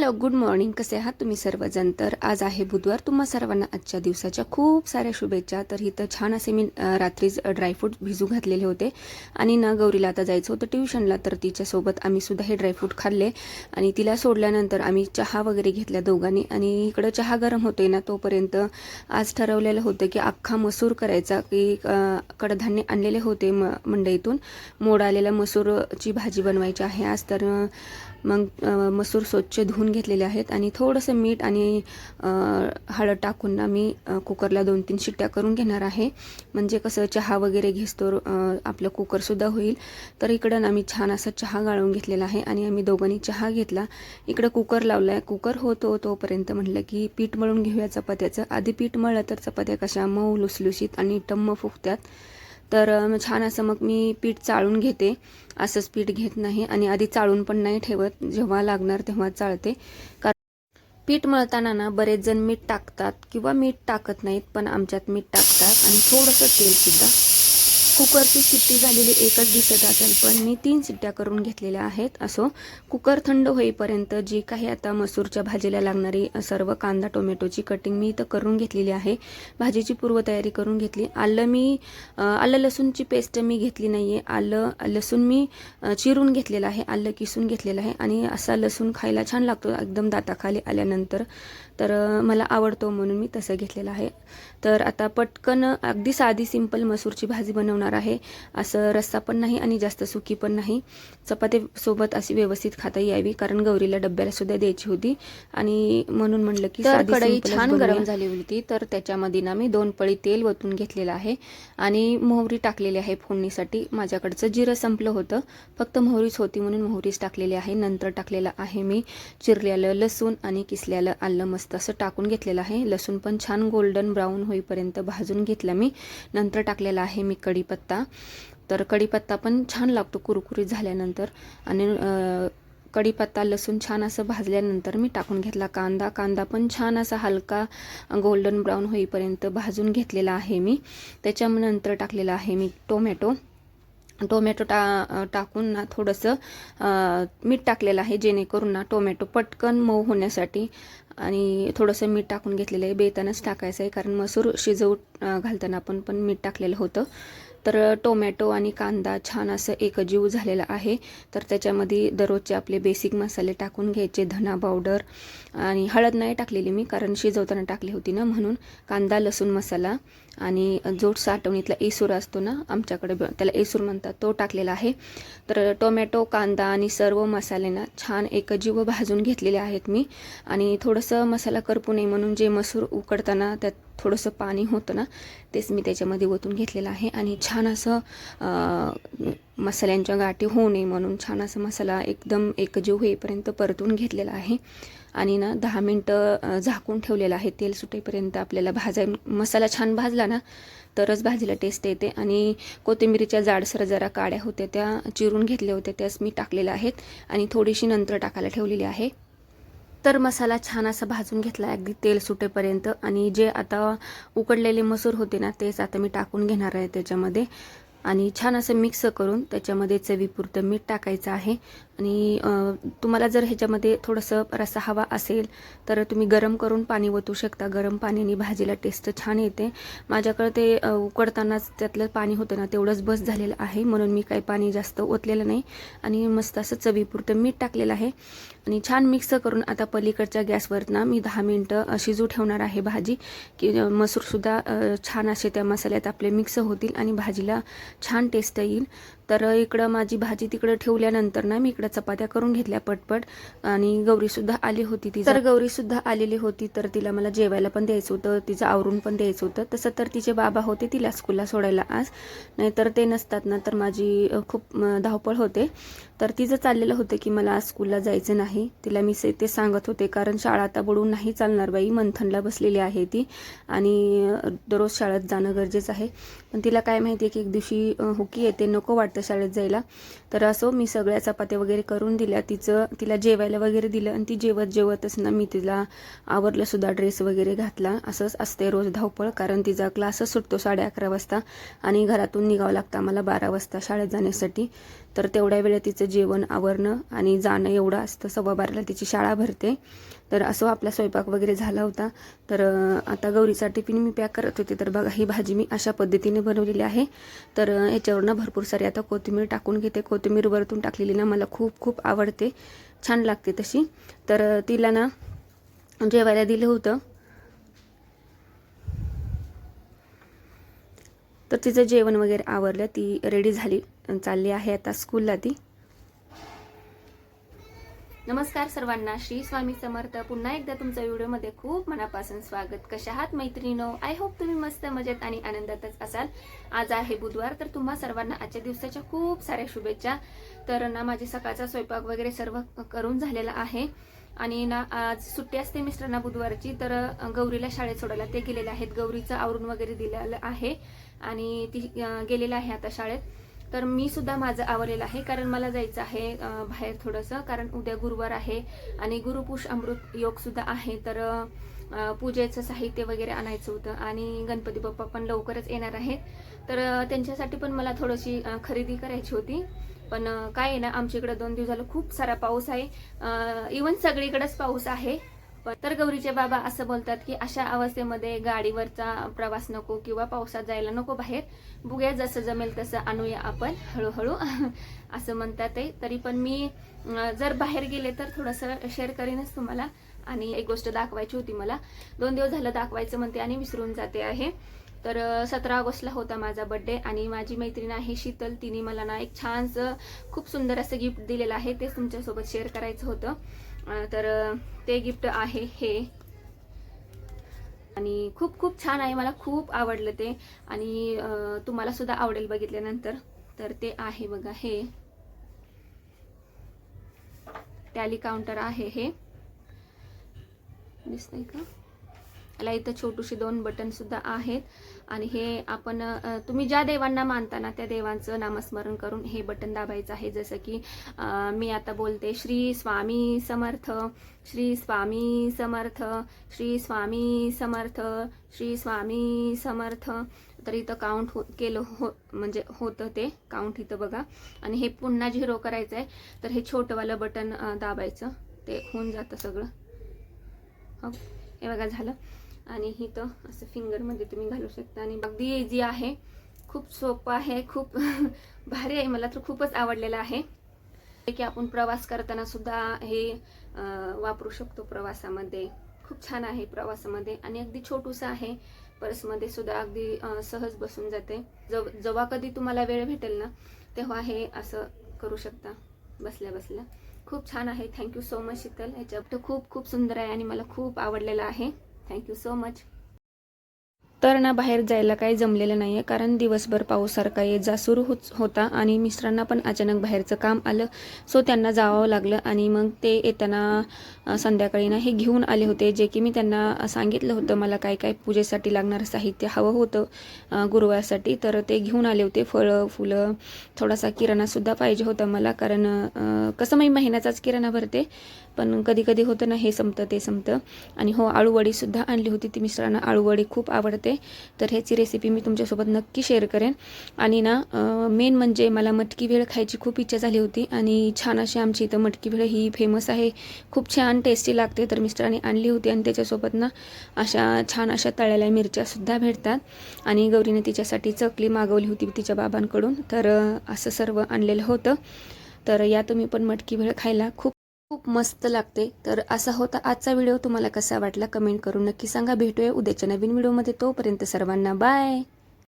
Hello good morning. कसे आहात तुम्ही सर्वजण? तर आज आहे बुधवार. तुम्हा सर्वांना आजच्या दिवसाच्या खूप साऱ्या शुभेच्छा. तर इथं छान असे मी रात्रीच ड्रायफ्रूट भिजू घातलेले होते. आणि ना गौरीला आता जायचं होतं ट्युशनला. तर तिच्यासोबत आम्ही सुद्धा हे ड्रायफ्रूट खाल्ले. आणि तिला सोडल्यानंतर आम्ही चहा वगैरे घेतल्या दोघांनी. आणि इकडं चहा गरम होतोय ना तोपर्यंत आज ठरवलेलं होतं की अख्खा मसूर करायचा. की कडधान्य आणलेले होते म मंडईतून. मोड आलेल्या मसूरची भाजी बनवायची आहे आज. तर मग मसूर स्वच्छ धुवून घेतलेले आहेत आणि थोडंसं मीठ आणि हळद टाकून ना मी कुकरला दोन तीन शिट्ट्या करून घेणार आहे. म्हणजे कसं चहा वगैरे घेसतो आपलं कुकरसुद्धा होईल. तर इकडं ना मी छान असा चहा गाळून घेतलेला आहे आणि आम्ही दोघांनी चहा घेतला. इकडं कुकर लावला आहे कुकर होतो तोपर्यंत म्हटलं की पीठ मळून घेऊया चपात्याचं. आधी पीठ मळलं तर चपात्या कशा मऊ लुसलुशीत आणि टम्म फुगत्यात तर छान असं मग मी पीठ चाळून घेते. असंच पीठ घेत नाही आणि आधी चाळून पण नाही ठेवत. जेव्हा लागणार तेव्हा चाळते. कारण पीठ मळताना ना बरेच जण मीठ टाकतात किंवा मीठ टाकत नाहीत पण आमच्यात मीठ टाकतात. आणि थोडंसं तेलसुद्धा कुकरची शिट्टी झालेली एकच दिसत असेल पण मी तीन शिट्ट्या करून घेतलेल्या आहेत असो. कुकर थंड होईपर्यंत जी काही आता मसूरच्या भाजीला लागणारी सर्व कांदा टोमॅटोची कटिंग मी इथं करून घेतलेली आहे. भाजीची पूर्वतयारी करून घेतली. आलं मी आलं लसूणची पेस्ट मी घेतली नाही आहे आलं लसूण मी चिरून घेतलेलं आहे. आलं किसून घेतलेलं आहे. आणि असा लसूण खायला छान लागतो एकदम दाताखाली आल्यानंतर. तर मला आवडतो म्हणून मी तसं घेतलेलं आहे. तर आता पटकन अगदी साधी सिंपल मसूरची भाजी बनवणार आहे. असं रस्सा पण नाही आणि जास्त सुकी पण नाही. चपातीसोबत अशी व्यवस्थित खाता यावी कारण गौरीला डब्याला सुद्धा द्यायची होती. आणि म्हणून म्हणलं की कढई छान. गरम झाली होती तर त्याच्यामध्ये ना मी दोन पळी तेल वतून घेतलेलं आहे. आणि मोहरी टाकलेली आहे फोडणीसाठी. माझ्याकडचं जिरं संपलं होतं. फक्त मोहरीच होती म्हणून मोहरीच टाकलेली आहे. नंतर टाकलेलं आहे मी चिरलेलं लसूण आणि किसलेलं आलं मस्त असं टाकून घेतलेलं आहे. लसूण पण छान गोल्डन ब्राऊन होईपर्यंत भाजून घेतलं मी. नंतर टाकलेला आहे मी कढीपत्ता. तर कढीपत्ता पण छान लागतो कुरकुरीत झाल्यानंतर. आणि कढीपत्ता लसूण छान असं भाजल्यानंतर मी टाकून घेतला कांदा. कांदा पण छान असा हलका गोल्डन ब्राऊन होईपर्यंत भाजून घेतलेला आहे मी. त्याच्यानंतर टाकलेला आहे मी टोमॅटो. टोमॅटो टा टाकून ना थोडंसं मीठ टाकलेलं आहे जेणेकरून ना टोमॅटो पटकन मऊ होण्यासाठी. आणि थोडंसं मीठ टाकून घेतलेलं आहे. बेतानच टाकायचं आहे कारण मसूर शिजवू घालताना आपण पण मीठ टाकलेलं होतं. तर टोमॅटो आणि कांदा छान असं एकजीव झालेला आहे. तर त्याच्यामध्ये दररोजचे आपले बेसिक मसाले टाकून घ्यायचे धना पावडर आणि हळद नाही टाकलेली मी कारण शिजवताना टाकली होती ना म्हणून. कांदा लसूण मसाला आणि जोड साठवणीतला एसूर असतो ना आमच्याकडे ब- त्याला एसूर म्हणतात तो टाकलेला आहे. तर टोमॅटो कांदा आणि सर्व मसाले ना छान एकजीव भाजून घेतलेले आहेत मी. आणि थोडंसं मसाला करपू नये म्हणून जे मसूर उकडताना त्यात थोडंसं पाणी होतं ना तेच मी त्याच्यामध्ये ओतून घेतलेलं आहे. आणि छान असं मसाल्यांच्या गाठी होऊ नये म्हणून छान असा मसाला एकदम एकजीव होईपर्यंत परतून घेतलेला आहे. आणि ना दहा मिनटं झाकून ठेवलेलं आहे. तेल सुटेपर्यंत आपल्याला भाजाय मसाला छान भाजला ना तरच भाजीला टेस्ट येते. आणि कोथिंबीरीच्या जाडसर जरा काड्या होत्या त्या चिरून घेतल्या होत्या त्याच मी टाकलेल्या आहेत. आणि थोडीशी नंतर टाकायला ठेवलेली आहे. तर मसाला छान असा भाजून घेतला. अगदी तेल सुटेपर्यंत. आणि जे आता उकडलेले मसूर होते ना तेच आता मी टाकून घेणार आहे त्याच्यामध्ये. आणि छान असं मिक्स करून त्याच्यामध्ये चवीपुरतं मीठ टाकायचं आहे. आणि तुम्हाला जर ह्याच्यामध्ये थोडंसं रसा हवा असेल तर तुम्ही गरम करून पाणी ओतू शकता. गरम पाण्याने भाजीला टेस्ट छान येते. माझ्याकडे ते उकडतानाच त्यातलं पाणी होतं ना तेवढंच बस झालेलं आहे. म्हणून मी काही पाणी जास्त ओतलेलं नाही. आणि मस्त असं चवीपुरतं मीठ टाकलेलं आहे. आणि छान मिक्स करून आता पलीकडच्या गॅसवर ना मी दहा मिनटं शिजू ठेवणार आहे भाजी. की मसूरसुद्धा छान असे त्या मसाल्यात आपले मिक्स होतील आणि भाजीला छान टेस्ट येईल. तर इकडं माझी भाजी तिकडं ठेवल्यानंतर ना मी इकडं चपात्या करून घेतल्या पटपट. आणि गौरीसुद्धा आली होती ती तर गौरीसुद्धा आलेली होती तर तिला मला जेवायला पण द्यायचं होतं तिचं आवरून पण द्यायचं होतं. तसं तर तिचे बाबा होते तिला स्कूलला सोडायला आज. नाहीतर ते नसतात ना तर माझी खूप धावपळ होते. तर तिचं चाललेलं होतं की मला आज स्कूलला जायचं नाही. तिला मी से- ते सांगत होते कारण शाळा आता बुडून नाही चालणार बाई. मंथनला बसलेली आहे ती आणि दररोज शाळेत जाणं गरजेचं आहे. पण तिला काय माहिती आहे की एक दिवशी हुकी येते नको वाटतं शाळेत जायला. तर असो मी सगळ्या चपात्या वगैरे करून दिल्या. तिचं तिला जेवायला वगैरे दिलं आणि ती जेवत जेवतच ना मी तिला आवरलंसुद्धा ड्रेस वगैरे घातला. असंच असते रोज धावपळ कारण तिचा क्लासच सुटतो साडे अकरा वाजता आणि घरातून निघावं लागतं आम्हाला बारा वाजता शाळेत जाण्यासाठी. तर तेवढ्या वेळेत तिचं जेवण आवरणं आणि जाणं एवढं असतं. सव्वा बाराला तिची शाळा भरते. तर असं आपला स्वयंपाक वगैरे झाला होता. तर आता गौरीचा टिफिन मी पॅक करत होते. तर बघा ही भाजी मी अशा पद्धतीने बनवलेली आहे. तर याच्यावरनं भरपूर सारी आता कोथिंबीर टाकून घेते. कोथिंबीर वरतून टाकलेली ना मला खूप खूप आवडते. छान लागते तशी. तर तिला ना जेवायला दिलं होतं. तर तिचं जेवण वगैरे आवरलं. ती रेडी झाली चालली आहे आता स्कूलला ती. नमस्कार सर्वांना श्री स्वामी समर्थ. पुन्हा एकदा तुमच्या व्हिडिओमध्ये खूप मनापासून स्वागत. कशा आहात मैत्रिणीनो? आय होप तुम्ही मस्त मजेत आणि आनंदातच असाल. आज आहे बुधवार तर तुम्हा सर्वांना आजच्या दिवसाच्या खूप साऱ्या शुभेच्छा. तर ना माझी सकाळचा स्वयंपाक वगैरे सर्व करून झालेला आहे. आणि ना आज सुट्टी असते मिस्टरांना बुधवारची तर गौरीला शाळेत सोडायला ते गेलेले आहेत. गौरीचं आवरून वगैरे दिलेलं आहे. आणि ती गेलेलं आहे आता शाळेत. तर मी सुद्धा माझं आवरलेलं आहे कारण मला जायचं आहे बाहेर थोडंसं कारण उद्या गुरुवार आहे आणि गुरुपुष अमृत योग सुद्धा आहे. तर पूजेचं साहित्य वगैरे आणायचं होतं आणि गणपती बाप्पा पण लवकरच येणार आहेत. तर त्यांच्यासाठी पण मला थोडीशी खरेदी करायची होती. पण काय आहे ना आमच्या इकडं दोन दिवस झालं खूप सारा पाऊस आहे. इवन सगळीकडेच पाऊस आहे. तर गौरीचे बाबा असं बोलतात की अशा अवस्थेमध्ये गाडीवरचा प्रवास नको किंवा पावसात जायला नको बाहेर. बुग्या जसं जमेल तसं आणूया आपण हळूहळू. असं म्हणतात ते. तरी पण मी जर बाहेर गेले तर थोडंसं शेअर करीनच तुम्हाला. आणि एक गोष्ट दाखवायची होती मला. दोन दिवस झालं दाखवायचं म्हणते आणि विसरून जाते आहे. तर सतरा ऑगस्टला होता माझा बड्डे आणि माझी मैत्रीण आहे शीतल. तिने मला ना एक छानसं खूप सुंदर असं गिफ्ट दिलेलं आहे. तेच तुमच्यासोबत शेअर करायचं होतं. तर ते गिफ्ट आहे हे. आणि खूप खूप छान आहे. मला खूप आवडलं ते. आणि तुम्हाला सुद्धा आवडेल बघितल्यानंतर. तर ते आहे बघा हे. टॅली काउंटर आहे हे. दिसतंय का? याला इथं छोटूशी दोन बटन सुद्धा आहेत. आणि हे आपण तुम्ही ज्या देवांना मानता ना त्या देवांचं नामस्मरण करून हे बटन दाबायचं आहे. जसं की मी आता बोलते श्री स्वामी समर्थ श्री स्वामी समर्थ श्री स्वामी समर्थ श्री स्वामी समर्थ. तर इथं काउंट हो केलं हो म्हणजे होतं ते काउंट इथं बघा. आणि हे पुन्हा झिरो करायचं आहे तर हे छोटंवालं बटन दाबायचं. ते होऊन जातं सगळं. हो हे बघा झालं. आणि इथं असं फिंगरमध्ये तुम्ही घालू शकता. आणि अगदी इझी आहे. खूप सोपं आहे. खूप भारी आहे. मला तर खूपच आवडलेलं आहे. की आपण प्रवास करताना सुद्धा हे वापरू शकतो प्रवासामध्ये. खूप छान आहे प्रवासामध्ये. आणि अगदी छोटूसं आहे. पर्समध्ये सुद्धा अगदी सहज बसून जाते. जव जेव्हा कधी तुम्हाला वेळ भेटेल ना तेव्हा हे असं करू शकता. बसल्या बसल्या. खूप छान आहे. Thank you so much Sheetal. ह्याच्यात खूप खूप सुंदर आहे आणि मला खूप आवडलेलं आहे. थँक्यू सो मच तर ना बाहेर जायला काही जमलेलं नाही आहे कारण दिवसभर पाऊससारखा ये जा सुरू होत होता आणि मिस्टरांना पण अचानक बाहेरचं काम आलं. सो त्यांना जावं लागलं आणि मग ते येताना संध्याकाळी ना हे घेऊन आले होते जे की मी त्यांना सांगितलं होतं मला काय काय पूजेसाठी लागणारं साहित्य हवं होतं गुरुवारसाठी. तर ते घेऊन आले होते फळं फुलं थोडासा किराणासुद्धा पाहिजे होता मला कारण कसं मी महिन्याचाच किराणा भरते पण कधी कधी होतं ना हे संपतं ते संपतं. आणि हो आळूवडीसुद्धा आणली होती ती मिस्टरांना आळूवडी खूप आवडते. तर ह्याची रेसिपी मी तुमच्यासोबत नक्की शेअर करेन. आणि ना मेन म्हणजे मला मटकी भेळ खायची खूप इच्छा झाली होती. आणि छान अशी आमची इथं मटकी भेळ ही फेमस आहे. खूप छान टेस्टी लागते. तर मिस्टरांनी आणली होती आणि त्याच्यासोबत ना अशा छान अशा तळ्याल्या मिरच्यासुद्धा भेटतात. आणि गौरीने तिच्यासाठी चकली मागवली होती तिच्या बाबांकडून. तर असं सर्व आणलेलं होतं. तर या तुम्ही पण मटकी भेळ खायला खूप खूप मस्त लागते. तर असा होता आजचा व्हिडिओ. तुम्हाला कसा वाटला कमेंट करून नक्की सांगा. भेटूया उद्याच्या नवीन व्हिडिओमध्ये. तोपर्यंत सर्वांना बाय.